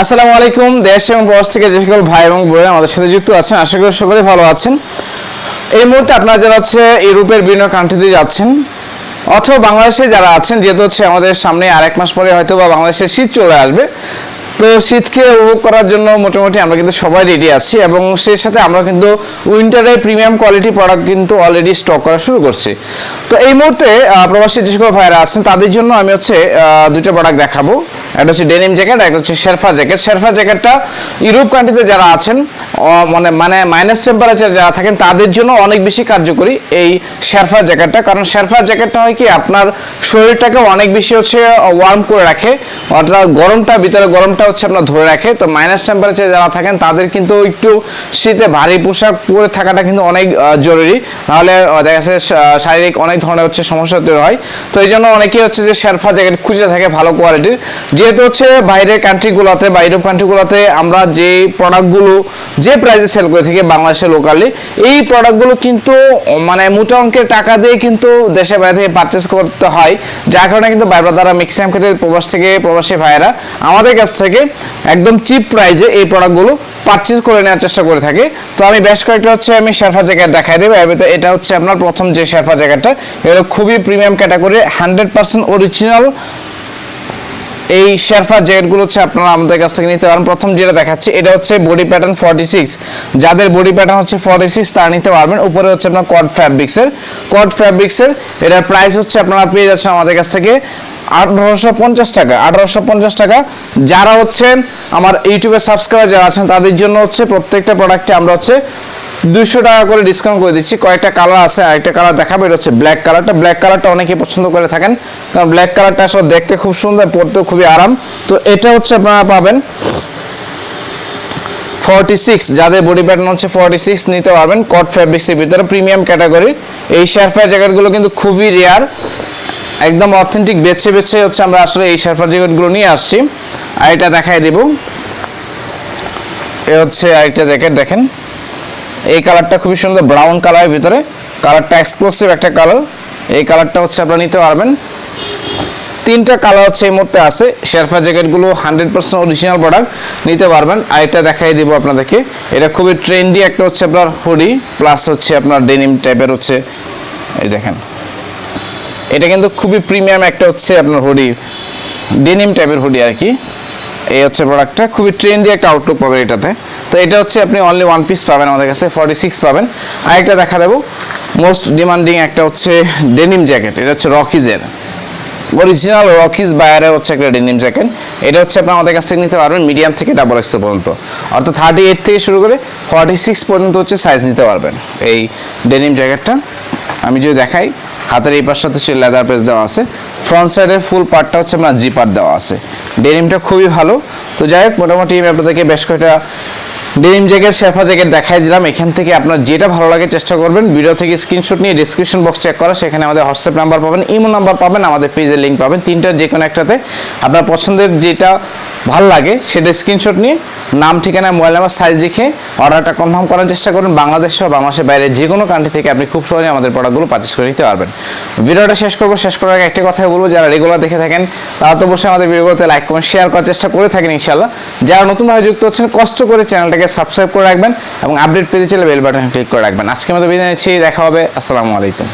আসসালামু আলাইকুম, দেশ এবং বয়স থেকে যে সকল ভাই এবং বোন আমাদের সাথে যুক্ত আছেন, আশা করি সকলে ভালো আছেন। এই মুহূর্তে আপনারা যারা হচ্ছে ইউরোপের বিভিন্ন কান্ট্রিতে যাচ্ছেন, অথবা বাংলাদেশে যারা আছেন, যেহেতু হচ্ছে আমাদের সামনে আর এক মাস পরে হয়তো বা বাংলাদেশের শীত চলে আসবে তো শীতকে উপভোগ করার জন্য মোটামুটি আমরা কিন্তু সবাই রেডি আছি এবং সেই সাথে আমরা কিন্তু উইন্টারের প্রিমিয়াম কোয়ালিটি প্রোডাক্ট কিন্তু অলরেডি স্টক করা শুরু করছি। তো এই মুহূর্তে প্রবাসী যে সকল ভাইরা আছেন, তাদের জন্য আমি হচ্ছে দুটো প্রোডাক্ট দেখাবো। একটা হচ্ছে ডেনিম জ্যাকেট একটা হচ্ছে শেরফা জ্যাকেট শেরফা জ্যাকেটটা ইউরোপ কান্ট্রিতে যারা আছেন মানে মানে মাইনাস টেম্পারেচার যারা থাকেন, তাদের জন্য অনেক বেশি কার্যকরী এই শেরফা জ্যাকেটটা কারণ শেরফা জ্যাকেটটা হয় কি, আপনার শরীরটাকে অনেক বেশি হচ্ছে ওয়ার্ম করে রাখে। অর্থাৎ গরমটা, ভিতরে গরমটা হচ্ছে আপনার ধরে রাখে। তো মাইনাস টেম্পারেচার যারা থাকেন, তাদের কিন্তু একটু শীতে ভারী পোশাক পরে থাকাটা কিন্তু অনেক জরুরি। নাহলে দেখা যাচ্ছে শারীরিক অনেক ধরনের হচ্ছে সমস্যা তৈরি হয়। তো এই জন্য অনেকেই হচ্ছে যে শেরফা জ্যাকেট খুঁজে থাকে ভালো কোয়ালিটির যেহেতু হচ্ছে বাইরের কান্ট্রিগুলোতে বাইরের কান্ট্রিগুলোতে আমরা যে প্রোডাক্টগুলো যে প্রাইসে সেল করে থাকি বাংলাদেশে লোকালি এই প্রোডাক্টগুলো কিন্তু মানে মোটা অঙ্কের টাকা দিয়ে কিন্তু দেশে বাইরে থেকে পারচেস করতে হয়। যার কারণে কিন্তু বাইরে দ্বারা ম্যাক্সিমাম ক্ষেত্রে প্রবাস থেকে প্রবাসী ভাইয়েরা আমাদের কাছ থেকে একদম চিপ প্রাইসে এই প্রোডাক্টগুলো পারচেস করে নেওয়ার চেষ্টা করে থাকি। তো আমি বেশ কয়েকটা হচ্ছে আমি শেরফা জ্যাকেট দেখাই দেবো। এবার এটা হচ্ছে আপনার প্রথম যে শেরফা জায়গাটা এটা খুবই premium category hundred percent original এই শেরফা জ্যাকেটগুলো হচ্ছে আপনারা আমাদের কাছ থেকে নিতে পারেন প্রথম যেটা দেখাচ্ছি, এটা হচ্ছে বডি প্যাটার্ন ফর্টি সিক্স যাদের বডি প্যাটার্ন হচ্ছে ফর্টি সিক্স তারা নিতে পারবেন। উপরে হচ্ছে আপনার কড ফ্যাব্রিক্সের কড ফ্যাব্রিক্সের এটার প্রাইস হচ্ছে আপনারা পেয়ে যাচ্ছেন আমাদের কাছ থেকে আঠারোশো পঞ্চাশ টাকা। আঠারোশো পঞ্চাশ টাকা। যারা হচ্ছে আমার ইউটিউবে সাবস্ক্রাইবার যারা আছেন, তাদের জন্য হচ্ছে প্রত্যেকটা প্রোডাক্টে আমরা হচ্ছে দুইশো টাকা করে ডিসকাউন্ট করে দিচ্ছি। কয়েকটা কালার আছে, আরেকটা কালার দেখাবো। এটা হচ্ছে ব্ল্যাক কালারটা ব্ল্যাক কালারটা অনেকে পছন্দ করে থাকেন। কারণ ব্ল্যাক কালারটা আসলে দেখতে খুব সুন্দর, পরতেও খুবই আরাম। তো এটা হচ্ছে আপনারা পাবেন ফর্টি সিক্স যাদের বডি প্যাটার্ন হচ্ছে ফর্টি সিক্স নিতে পারবেন। কট ফ্যাব্রিক্সের ভিতরে প্রিমিয়াম ক্যাটাগরির এই শেরফা জ্যাকেটগুলো কিন্তু খুবই রেয়ার একদম অথেন্টিক বেছে বেছে হচ্ছে আমরা আসলে এই শেরফা জ্যাকেটগুলো নিয়ে আসছি। আর এটা দেখাই দেব। এ হচ্ছে আরেকটা জ্যাকেট দেখেন। এই কালারটা খুবই সুন্দর ব্রাউন কালারের ভিতরে। কালারটা এক্সক্লুসিভ একটা কালার এই কালারটা হচ্ছে আপনারা নিতে পারবেন। তিনটা কালার হচ্ছে এই মুহূর্তে আছে। শেরফা জ্যাকেটগুলো হান্ড্রেড পার্সেন্ট অরিজিনাল প্রোডাক্ট নিতে পারবেন। আর এটা দেখাই দিব আপনাদেরকে। এটা খুবই ট্রেন্ডি একটা হচ্ছে আপনার হুডি প্লাস হচ্ছে আপনার ডেনিম টাইপের হচ্ছে, এই দেখেন। এটা কিন্তু খুবই প্রিমিয়াম একটা হচ্ছে আপনার হুডি ডেনিম টাইপের হুডি আর কি। এই হচ্ছে প্রোডাক্টটা খুবই ট্রেন্ডি একটা আউটলুক পাবে এটাতে। তো এটা হচ্ছে আপনি অনলি ওয়ান পিস পাবেন আমাদের কাছে ফর্টি সিক্স পাবেন। আর একটা দেখা দেবো। মোস্ট ডিমান্ডিং একটা হচ্ছে ডেনিম জ্যাকেট এটা হচ্ছে রকিজের অরিজিনাল রকিজ বায়ারে হচ্ছে একটা ডেনিম জ্যাকেট এটা হচ্ছে আপনি আমাদের কাছ থেকে নিতে পারবেন মিডিয়াম থেকে ডাবল এক্সেল পর্যন্ত। অর্থাৎ থার্টি এইট থেকে শুরু করে ফর্টি সিক্স পর্যন্ত হচ্ছে সাইজ নিতে পারবেন এই ডেনিম জ্যাকেটটা আমি যদি দেখাই, হাতের এই পাশটাতে সে লেদার পেজ দেওয়া আছে। ফ্রন্ট সাইডের ফুল পার্টটা হচ্ছে আপনার জি পার্ট দেওয়া আছে। ডেনিমটা খুবই ভালো। তো যাই হোক, মোটামুটি আমি আপনাদেরকে বেশ কয়েকটা ডেনিম জ্যাকেট শেফা জ্যাকেট দেখাই দিলাম। এখান থেকে আপনার যেটা ভালো লাগে চেষ্টা করবেন, ভিডিও থেকে স্ক্রিনশট নিয়ে ডিসক্রিপশন বক্স চেক করা, সেখানে আমাদের হোয়াটসঅ্যাপ নাম্বার পাবেন ইমো নাম্বার পাবেন, আমাদের পেজের লিঙ্ক পাবেন। তিনটার যে কোনো একটাতে আপনার পছন্দের যেটা ভালো লাগে, সেটা স্ক্রিনশট নিয়ে নাম, ঠিকানা মোবাইল নাম্বার সাইজ দেখে অর্ডারটা কনফার্ম করার চেষ্টা করুন। বাংলাদেশ সহ বাংলাদেশের বাইরে যে কোনো কান্ট্রি থেকে আপনি খুব সহজে আমাদের প্রোডাক্টগুলো পারচেস করে নিতে পারবেন। ভিডিওটা শেষ করব, শেষ করার আগে একটা কথাই বলব, যারা রেগুলার দেখে থাকেন, তারা তো বসে আমাদের ভিডিওগুলোতে লাইক কমেন্ট শেয়ার করার চেষ্টা করে থাকেন ইনশাল্লাহ যারা নতুনভাবে যুক্ত হচ্ছেন, কষ্ট করে চ্যানেলটাকে সাবস্ক্রাইব করে রাখবেন এবং আপডেট পেতে চাইলে বেল বাটনে ক্লিক করে রাখবেন। আজকে আমাদের বিদায় নিচ্ছি, দেখা হবে, আসসালামু আলাইকুম।